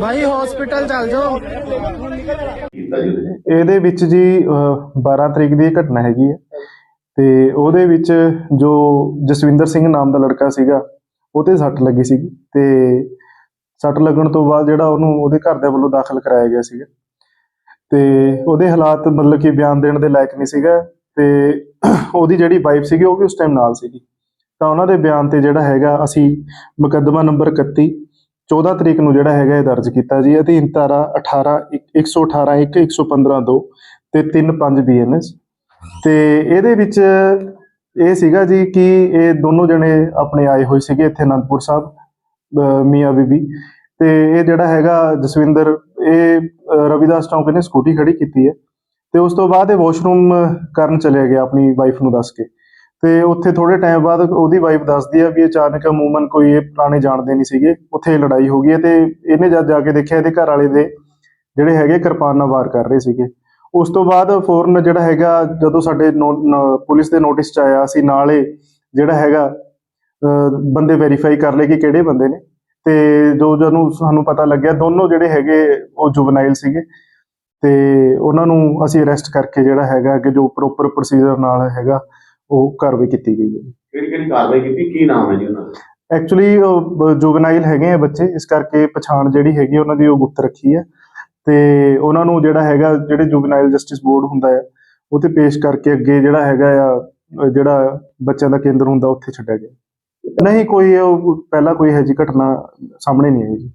ਭਾਈ hospital ਚੱਲ ਜਾਓ? ਇਹਦੇ ਵਿੱਚ ਜੀ ਅਹ, 12 ਤਰੀਕ ਦੀ ਘਟਨਾ ਹੈਗੀ ਹੈ ਤੇ ਉਹਦੇ ਵਿੱਚ ਜੋ ਜਸਵਿੰਦਰ ਸਿੰਘ ਨਾਮ ਦਾ ਲੜਕਾ ਸੀਗਾ ਉਹ ਤੇ ਸੱਟ ਲੱਗੀ ਸੀਗੀ। ਤੇ ਸੱਟ ਲੱਗਣ ਤੋਂ ਬਾਅਦ ਜਿਹੜਾ ਉਹਨੂੰ ਉਹਦੇ ਘਰਦਿਆਂ ਵੱਲੋਂ ਦਾਖਲ ਕਰਾਇਆ ਗਿਆ ਸੀਗਾ। ਤੇ ਉਹਦੇ ਹਾਲਾਤ ਮਤਲਬ ਕਿ ਬਿਆਨ ਦੇਣ ਦੇ ਲਾਇਕ ਨਹੀਂ ਸੀਗਾ। ਤੇ ਉਹਦੀ ਜਿਹੜੀ ਵਾਈਫ ਸੀਗੀ ਉਹ ਵੀ ਉਸ ਟਾਈਮ ਨਾਲ ਸੀਗੀ। ਤਾਂ ਉਹਨਾਂ ਦੇ ਬਿਆਨ ਤੇ ਜਿਹੜਾ ਹੈਗਾ ਅਸੀਂ ਮੁਕੱਦਮਾ ਨੰਬਰ 31 14 ਤਰੀਕ ਨੂੰ ਜਿਹੜਾ ਹੈਗਾ ਇਹ ਦਰਜ ਕੀਤਾ ਜੀ। ਅਧੀਨ ਧਾਰਾ 18 ਇੱਕ- 118 1 115 2 ਤੇ 35 ਬੀਐਨਐਸ ਤੇ ਇਹਦੇ ਵਿੱਚ ਇਹ ਸੀਗਾ ਜੀ ਕਿ ਇਹ ਦੋਨੋਂ ਜਣੇ ਆਪਣੇ ਆਏ ਹੋਏ ਸੀਗੇ ਇੱਥੇ ਅਨੰਦਪੁਰ ਸਾਹਿਬ ਮੀਆਂ ਬੀਬੀ। ਤੇ ਇਹ ਜਿਹੜਾ ਹੈਗਾ ਜਸਵਿੰਦਰ, ਇਹ ਰਵਿਦਾਸ ਚੌਂਕ ਨੇ ਸਕੂਟੀ ਖੜੀ ਕੀਤੀ ਹੈ। ਤੇ ਉਸ ਤੋਂ ਬਾਅਦ ਇਹ ਵਾਸ਼ਰੂਮ ਕਰਨ ਚਲੇ ਗਿਆ ਆਪਣੀ ਵਾਈਫ ਨੂੰ ਦੱਸ ਕੇ। ਤੇ ਉੱਥੇ ਥੋੜੇ ਟਾਈਮ ਬਾਅਦ ਉਹਦੀ ਵਾਈਫ ਦੱਸਦੀ ਆ ਵੀ ਅਚਾਨਕ ਅਮੂਮਨ ਕੋਈ ਇਹ ਪੁਰਾਣੇ ਜਾਣਦੇ ਨਹੀਂ ਸੀਗੇ, ਉੱਥੇ ਲੜਾਈ ਹੋ ਗਈ ਹੈ ਤੇ ਇਹਨੇ ਜਦ ਜਾ ਕੇ ਦੇਖਿਆ ਇਹਦੇ ਘਰ ਵਾਲੇ ਦੇ ਜਿਹੜੇ ਹੈਗੇ ਕਿਰਪਾਨ ਨਾਲ ਵਾਰ ਕਰ ਰਹੇ ਸੀਗੇ। ਉਸ ਤੋਂ ਬਾਅਦ ਫੌਰਨ ਜਿਹੜਾ ਹੈਗਾ, ਜਦੋਂ ਸਾਡੇ ਪੁਲਿਸ ਦੇ ਨੋਟਿਸ ਚ ਆਇਆ, ਅਸੀਂ ਨਾਲੇ ਜਿਹੜਾ ਹੈਗਾ ਬੰਦੇ ਵੈਰੀਫਾਈ ਕਰ ਲਏ ਕਿ ਕਿਹੜੇ ਬੰਦੇ ਨੇ ਤੇ ਜੋ ਜਦੋਂ ਸਾਨੂੰ ਪਤਾ ਲੱਗਿਆ, ਦੋਨੋਂ ਜਿਹੜੇ ਹੈਗੇ ਉਹ ਜੁਵਨਾਈਲ ਸੀਗੇ ਤੇ ਉਹਨਾਂ ਨੂੰ ਅਸੀਂ ਅਰੈਸਟ ਕਰਕੇ ਜਿਹੜਾ ਹੈਗਾ ਕਿ ਜੋ ਪ੍ਰੋਪਰ ਪ੍ਰੋਸੀਜਰ ਨਾਲ ਹੈਗਾ ਉਹ ਕਾਰਵਾਈ ਕੀਤੀ ਗਈ ਹੈ। ਕਿਹੜੀ ਕਿਹੜੀ ਕਾਰਵਾਈ ਕੀਤੀ? ਕੀ ਨਾਮ ਹੈ ਜੀ ਉਹਨਾਂ ਦਾ? ਐਕਚੁਅਲੀ ਜੁਵਨਾਈਲ ਹੈਗੇ ਆ ਬੱਚੇ ਇਸ ਕਰਕੇ ਪਛਾਣ ਜਿਹੜੀ ਹੈਗੀ ਉਹਨਾਂ ਦੀ ਉਹ ਗੁਪਤ ਰੱਖੀ ਹੈ। ਤੇ ਉਹਨਾਂ ਨੂੰ ਜਿਹੜਾ ਹੈਗਾ ਜਿਹੜੇ ਜੁਵਨਾਈਲ ਜਸਟਿਸ ਬੋਰਡ ਹੁੰਦਾ ਹੈ ਉਹ ਤੇ ਪੇਸ਼ ਕਰਕੇ ਅੱਗੇ ਜਿਹੜਾ ਹੈਗਾ ਆ ਜਿਹੜਾ ਬੱਚਿਆਂ ਦਾ ਕੇਂਦਰ ਹੁੰਦਾ ਉੱਥੇ ਛੱਡਿਆ ਗਿਆ। ਨਹੀਂ ਕੋਈ ਪਹਿਲਾਂ ਕੋਈ ਇਹੋ ਜਿਹੀ ਘਟਨਾ ਸਾਹਮਣੇ ਨਹੀਂ ਆਈ ਜੀ।